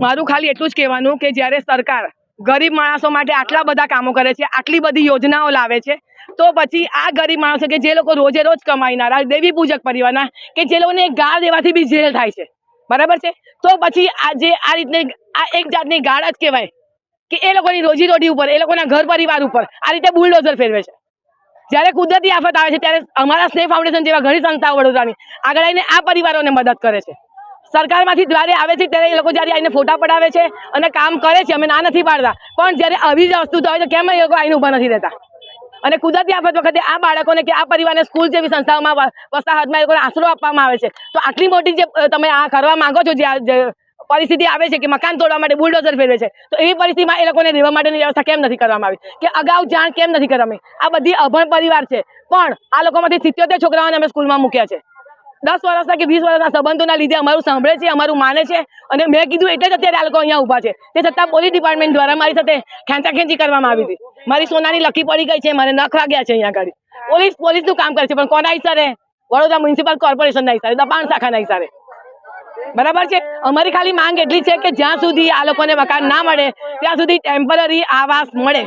મારું ખાલી એટલું જ કહેવાનું કે જ્યારે સરકાર ગરીબ માણસો માટે આટલા બધા કામો કરે છે, આટલી બધી યોજનાઓ લાવે છે, તો પછી આ ગરીબ માણસો કે જે લોકો રોજે રોજ કમાઈનારા, દેવી પૂજક પરિવારના, કે જે લોકોને ગાળ દેવાથી બી જેલ થાય છે. બરાબર છે? તો પછી આ જે આ રીતની આ એક જાતની ગાળ જ કહેવાય કે એ લોકોની રોજી રોટી ઉપર, એ લોકોના ઘર પરિવાર ઉપર આ રીતે બુલડોઝર ફેરવે છે. જ્યારે કુદરતી આફત આવે છે, ત્યારે અમારા સ્નેહ ફાઉન્ડેશન જેવા ઘણી સંસ્થાઓ વડોદરાની આગળ આવીને આ પરિવારોને મદદ કરે છે. સરકારમાંથી જ્યારે આવે છે ત્યારે એ લોકો જ્યારે આવીને ફોટા પડાવે છે અને કામ કરે છે, અમે ના નથી પાડતા. પણ જ્યારે આવી જ વસ્તુ હોય તો કેમ એ લોકો આવીને ઊભા નથી રહેતા? અને કુદરતી આફત વખતે આ બાળકોને કે આ પરિવારને સ્કૂલ જેવી સંસ્થાઓમાં વસાહતમાં એ લોકોને આશરો આપવામાં આવે છે. તો આટલી મોટી જે તમે આ કરવા માંગો છો, જે પરિસ્થિતિ આવે છે કે મકાન તોડવા માટે બુલડોઝર ફેરવે છે, તો એવી પરિસ્થિતિમાં એ લોકોને રહેવા માટેની વ્યવસ્થા કેમ નથી કરવામાં આવી? કે અગાઉ જાણ કેમ નથી કરવામાં આ બધી અભણ પરિવાર છે. પણ આ લોકોમાંથી સિત્યોતેર છોકરાઓને અમે સ્કૂલમાં મૂક્યા છે. દસ વર્ષના કે વીસ વર્ષના સંબંધોના લીધે અમારું સાંભળે છે, અમારું માને છે અને મેં કીધું એટલે જ અત્યારે આ લોકો અહીંયા ઊભા છે. તે છતાં પોલીસ ડિપાર્ટમેન્ટ દ્વારા મારી સાથે ખેંચાખેંચી કરવામાં આવી હતી. મારી સોનાની લકી પડી ગઈ છે, મારે નખ વાગ્યા છે અહીંયા આગળ. પોલીસ, પોલીસનું કામ કરે છે, પણ કોના હિસારે વડોદરા મ્યુનિસિપલ કોર્પોરેશનના હિસારે દબાણ શાખાના હિસારે બરાબર છે? અમારી ખાલી માંગ એટલી છે કે જ્યાં સુધી આ લોકોને મકાન ના મળે, ત્યાં સુધી ટેમ્પરરી આવાસ મળે.